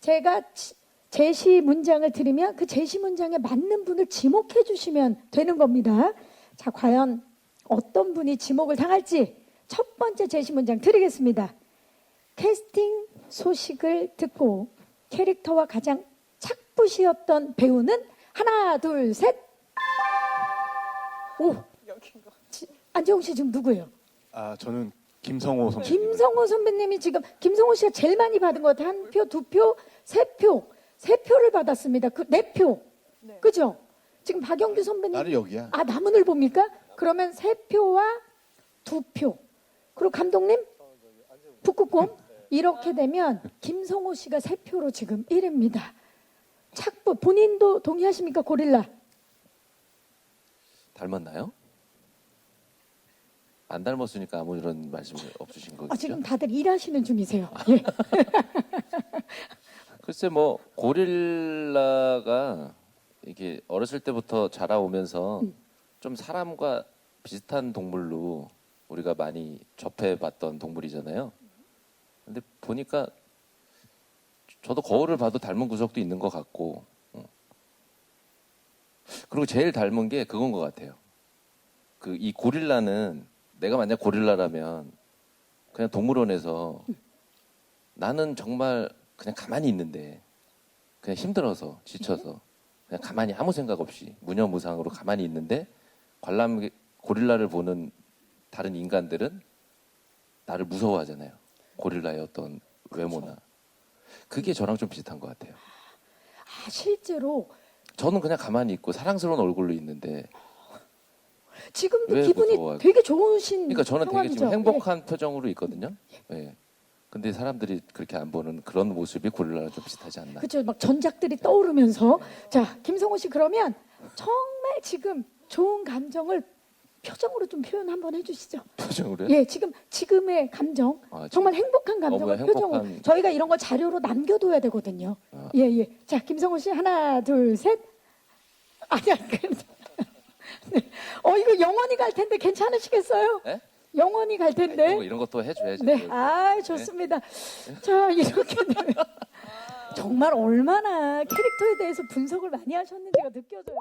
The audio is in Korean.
제가 치- 제시 문장을 드리면 그 제시 문장에 맞는 분을 지목해 주시면 되는 겁니다. 자, 과연 어떤 분이 지목을 당할지 첫 번째 제시 문장 드리겠습니다. 캐스팅 소식을 듣고 캐릭터와 가장 착붙이었던 배우는 하나, 둘, 셋. 오, 지- 안재홍 씨 지금 누구예요? 아 저는 김성호 선배님. 김성호 선배님이 지금 김성호 씨가 제일 많이 받은 것 같아요. 한 표, 두 표, 세 표, 세 표를 받았습니다. 그 네 표, 그죠? 지금 박영규 선배님 나를 여기야. 아 남은을 봅니까? 그러면 세 표와 두 표. 그리고 감독님 북극곰 이렇게 되면 김성호 씨가 세 표로 지금 1위입니다. 착부 본인도 동의하십니까 고릴라? 닮았나요? 안 닮았으니까 아무 이런 말씀이 없으신 거죠? 아, 지금 다들 일하시는 중이세요. 예. 글쎄 뭐 고릴라가 이게 어렸을 때부터 자라오면서 음. 좀 사람과 비슷한 동물로 우리가 많이 접해봤던 동물이잖아요. 근데 보니까 저도 거울을 봐도 닮은 구석도 있는 것 같고, 어. 그리고 제일 닮은 게 그건 것 같아요. 그 이 고릴라는 내가 만약 고릴라라면 그냥 동물원에서 나는 정말 그냥 가만히 있는데 그냥 힘들어서 지쳐서 그냥 가만히 아무 생각 없이 무념무상으로 가만히 있는데 관람 고릴라를 보는 다른 인간들은 나를 무서워하잖아요. 고릴라의 어떤 외모나 그게 저랑 좀 비슷한 것 같아요. 아 실제로 저는 그냥 가만히 있고 사랑스러운 얼굴로 있는데 지금도 왜 기분이 무서워하고? 되게 좋으신 그러니까 저는 되게. 지금 행복한 표정으로 있거든요. 예. 근데 사람들이 그렇게 안 보는 그런 모습이 고릴라랑 좀 비슷하지 않나. 그렇죠. 막 전작들이 떠오르면서 자 김성호 씨 그러면 정말 지금 좋은 감정을 표정으로 좀 표현 한번 해주시죠. 표정으로요? 예, 지금 지금의 감정 아, 지금 정말 행복한 감정을 어, 뭐야, 표정으로 행복한- 저희가 이런 거 자료로 남겨둬야 되거든요. 아. 예, 예. 자 김성호 씨 하나 둘 셋. 아니야. 그- 네. 영원히 갈 텐데 괜찮으시겠어요? 예? 영원히 갈 텐데. 거, 이런 것도 해줘야지. 네, 아 좋습니다. 자 이렇게 되면 정말 얼마나 캐릭터에 대해서 분석을 많이 하셨는지가 느껴져요.